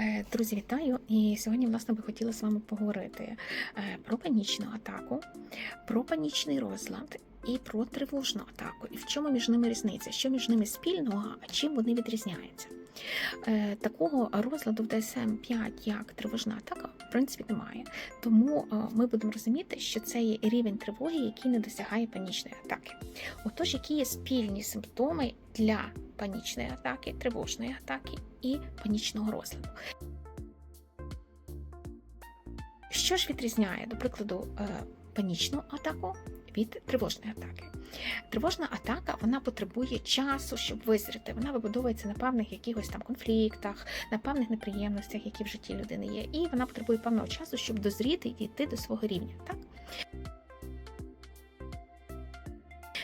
Е, Друзі, вітаю! І сьогодні, власне, би хотіла з вами поговорити е, про панічну атаку, про панічний розлад і про тривожну атаку. І в чому між ними різниця? Що між ними спільного, а чим вони відрізняються? Е, Такого розладу в DSM-5, як тривожна атака, в принципі, немає. Тому е, ми будемо розуміти, що це є рівень тривоги, який не досягає панічної атаки. Отож, які є спільні симптоми для панічної атаки, тривожної атаки і панічного розладу. Що ж відрізняє, до прикладу, е, панічну атаку від тривожної атаки? Тривожна атака вона потребує часу, щоб визріти. Вона вибудовується на певних якихось там конфліктах, на певних неприємностях, які в житті людини є, і вона потребує певного часу, щоб дозріти і дійти до свого рівня. Так?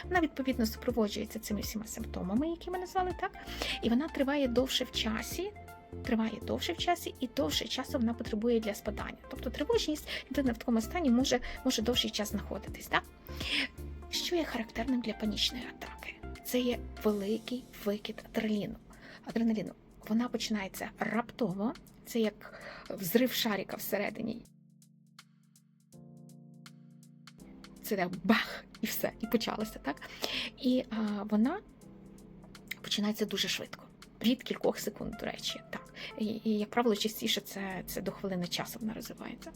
Вона відповідно супроводжується цими всіма симптомами, які ми назвали так, і вона триває довше в часі. Триває довше в часі і довше часу вона потребує для спадання. Тобто тривожність людина в такому стані може, може довший час знаходитись. Так? Що є характерним для панічної атаки? Це є великий викид адреналіну. Адреналіну. Вона починається раптово, це як взрив шарика всередині. Це так бах, і все, і почалося, так? І а, вона починається дуже швидко. Від кількох секунд, до речі, так. І, і як правило, частіше це, це до хвилини часу вона розвивається.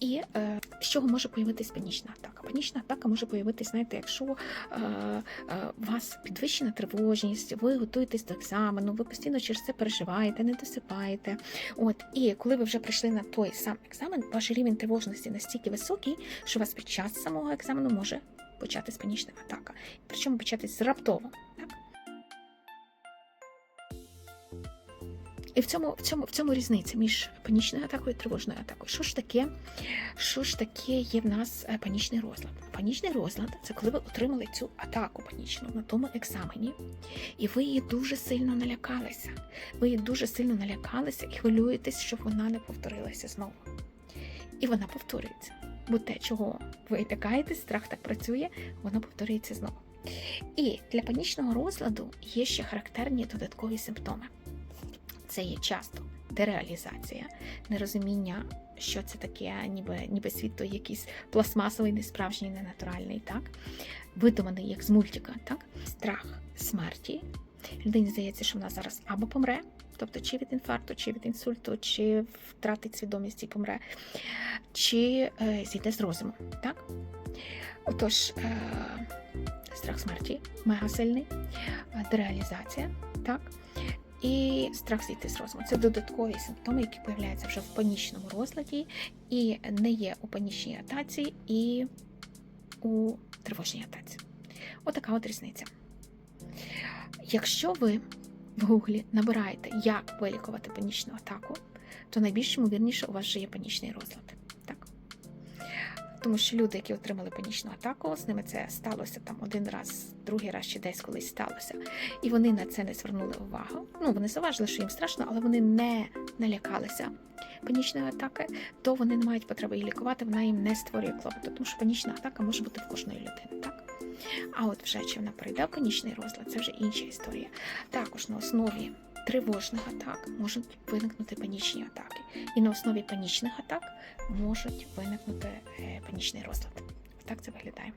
І е, з чого може появитись панічна атака? Панічна атака може появитись, знаєте, якщо е, е, вас підвищена тривожність, ви готуєтесь до екзамену, ви постійно через це переживаєте, не досипаєте. От і коли ви вже прийшли на той сам екзамен, ваш рівень тривожності настільки високий, що вас під час самого екзамену може початись панічна атака. Причому початись раптово. Так? І в цьому, в цьому, в цьому різниця між панічною атакою і тривожною атакою. Що ж таке, що ж таке є в нас е, панічний розлад? Панічний розлад це коли ви отримали цю атаку панічну на тому екзамені, і ви її дуже сильно налякалися. Ви її дуже сильно налякалися і хвилюєтесь, щоб вона не повторилася знову. І вона повторюється. Бо те, чого ви лякаєтесь, страх так працює, воно повторюється знову. І для панічного розладу є ще характерні додаткові симптоми це є часто дереалізація, нерозуміння, що це таке, ніби ніби світ то якийсь пластмасовий, несправжній, ненатуральний, так? видуманий як з мультика, так? страх смерті. Людині здається, що вона зараз або помре, тобто чи від інфаркту, чи від інсульту, чи втратить свідомість і помре, чи е, зійде з розуму. Так? Отож, е, страх смерті мега сильний, е, дереалізація, так? І страх зійти з розуму. Це додаткові симптоми, які появляються вже в панічному розладі, і не є у панічній атаці, і у тривожній атаці. Отака от різниця. Якщо ви в гуглі набираєте, як вилікувати панічну атаку, то найбільш ймовірніше у вас вже є панічний розлад. Тому що люди, які отримали панічну атаку, з ними це сталося там один раз, другий раз чи десь колись сталося. І вони на це не звернули увагу. Ну, вони заважили, що їм страшно, але вони не налякалися панічної атаки, то вони не мають потреби її лікувати, вона їм не створює клопоту, тому що панічна атака може бути в кожної людини. так? А от вже чи вона перейде в панічний розлад, це вже інша історія. Також на основі тривожних атак можуть виникнути панічні атаки. І на основі панічних атак можуть виникнути е, панічний розлад. Так це виглядає.